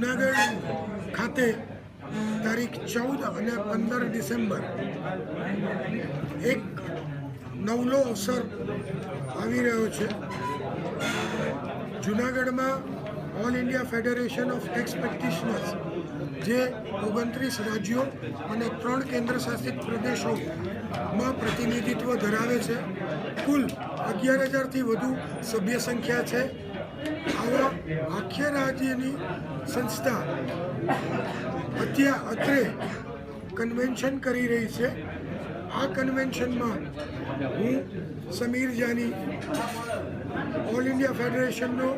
ખાતે તારીખ ચૌદ અને પંદર ડિસેમ્બર એક નવલો અવસર આવી રહ્યો છે. જુનાગઢમાં all India federation of tax practitioners જે ઓગણત્રીસ રાજ્યો અને ત્રણ કેન્દ્ર શાસિત પ્રદેશોમાં પ્રતિનિધિત્વ ધરાવે છે. કુલ અગિયાર હજારથી વધુ સભ્ય સંખ્યા છે. આવા આખ્ય રાજ્યની સંસ્થા અત્યારે અત્રે કન્વેન્શન કરી રહી છે. આ કન્વેન્શનમાં હું સમીર જાની ઓલ ઇન્ડિયા ફેડરેશનનો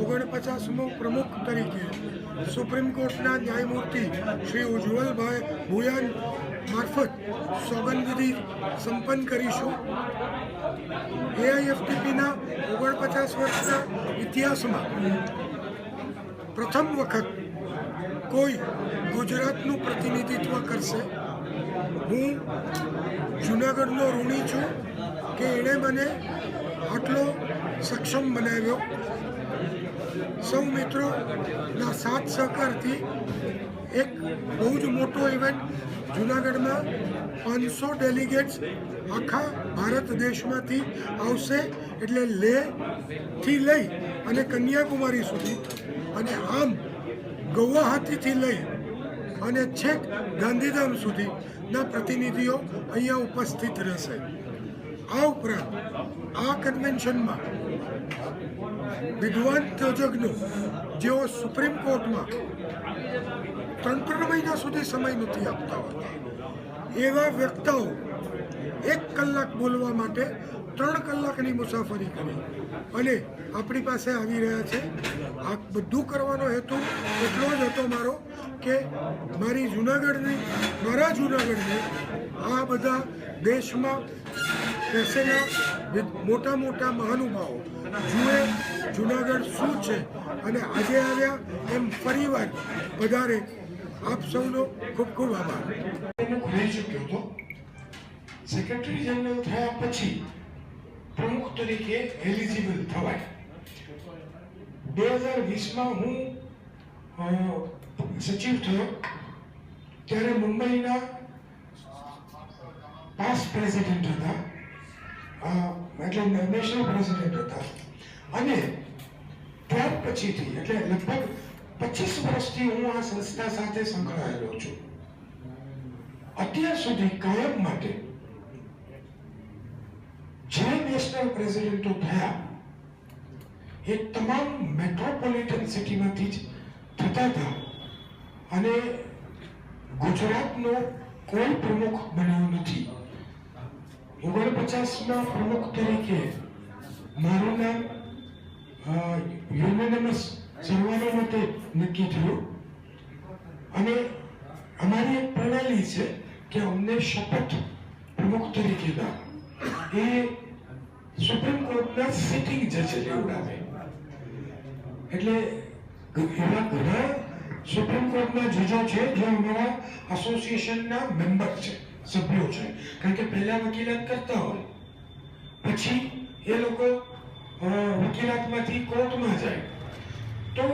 ઓગણપચાસમો પ્રમુખ તરીકે સુપ્રીમ કોર્ટના ન્યાયમૂર્તિ શ્રી ઉજ્જવલભાઈ ભુયાન મારફત સોગંદવિધિ સંપન્ન કરીશું. એઆઈએફટીપીના ઓગણપચાસ વર્ષના ઇતિહાસમાં પ્રથમ વખત કોઈ ગુજરાતનું પ્રતિનિધિત્વ કરશે. હું જુનાગઢનો ઋણી છું કે એણે મને આટલો સક્ષમ બનાવ્યો. સૌ મિત્રોના સાથ સહકારથી એક બહુ જ મોટો ઇવેન્ટ જુનાગઢમાં પાંચસો ડેલિગેટ્સ આખા ભારત દેશમાંથી આવશે એટલે લેહથી લઈ અને કન્યાકુમારી સુધી અને આમ ગૌહાતીથી લઈ અને છેક ગાંધીધામ સુધીના પ્રતિનિધિઓ અહીંયા ઉપસ્થિત રહેશે. આ ઉપરાંત આ કન્વેન્શનમાં વિદ્વાન તજજ્ઞો જેઓ સુપ્રીમ કોર્ટમાં ત્રણ ત્રણ મહિના સુધી સમય નથી આપતા હોતા. એવા વ્યક્તાઓ એક કલાક બોલવા માટે ત્રણ કલાકની મુસાફરી કરી. અને આપણી પાસે આવી રહ્યા છે. આ બધું કરવાનો હેતુ એટલો જ હતો મારો કે મારી જુનાગઢની, મારા જુનાગઢને આ બધા દેશમાં બેસેલા મોટા મોટા મહાનુભાવો, જુએ જુનાગઢ શું છે? અને આજે આવ્યા એમ ફરીવાર વધારે આપ સૌનો ખૂબ ખૂબ આભાર. ખુલી ચૂક્યો હતો. સેક્રેટરી જનરલ થયા પછી પ્રમુખ તરીકે એલિજિબલ થવાય. બે હજાર વીસમાં હું સચિવ થયો. ત્યારે મુંબઈના પાસ પ્રેસિડેન્ટ હતા. એટલે નેશનલ પ્રેસિડેન્ટ હતા. અને ત્યાર પછીથી, એટલે લગભગ પચીસ વર્ષથી હું આ સંસ્થા સાથે સંકળાયેલો છું. અત્યાર સુધી કાયમ માટે જે નેશનલ પ્રેસિડેન્ટો થયા, એ તમામ મેટ્રોપોલિટન સિટીમાંથી જ થતા હતા અને ગુજરાતનો કોઈ પ્રમુખ બન્યો નથી. ઓગણપચાસમાં પ્રમુખ તરીકે મારું નામ યુનાનિમસ સર્વાનુમતે નક્કી થયું. અને અમારી એક પ્રણાલી છે કે અમને શપથ પ્રમુખ તરીકે ના. એ સુપ્રીમ કોર્ટના સિટિંગ જજ લેવડાવે એટલે એવા ઘણા સુપ્રીમ કોર્ટના જજો છે જે અમારા એસોસિએશનના મેમ્બર છે, સભ્યો છે. કારણ કે પહેલા વકીલાત કરતા હોય. પછી એ લોકો વકીલાતમાંથી કોર્ટમાં જાય. તો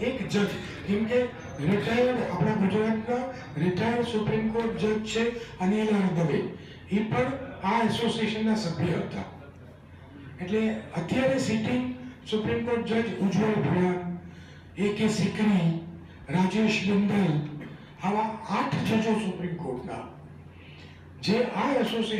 એક જજ, કેમ કે રિટાયર્ડ આપણા ગુજરાતના રિટાયર્ડ સુપ્રીમ કોર્ટ જજ છે અનિલ દવે એ પણ આ એસોસિએશનના સભ્ય હતા. એટલે અત્યારે સિટિંગ સુપ્રીમ કોર્ટ જજ ઉજ્જવલ ભુયાન એ કે સિકરી રાજેશ બિંદલ આવા આઠ જજો સુપ્રીમ કોર્ટના. જે આ એસોસિએશન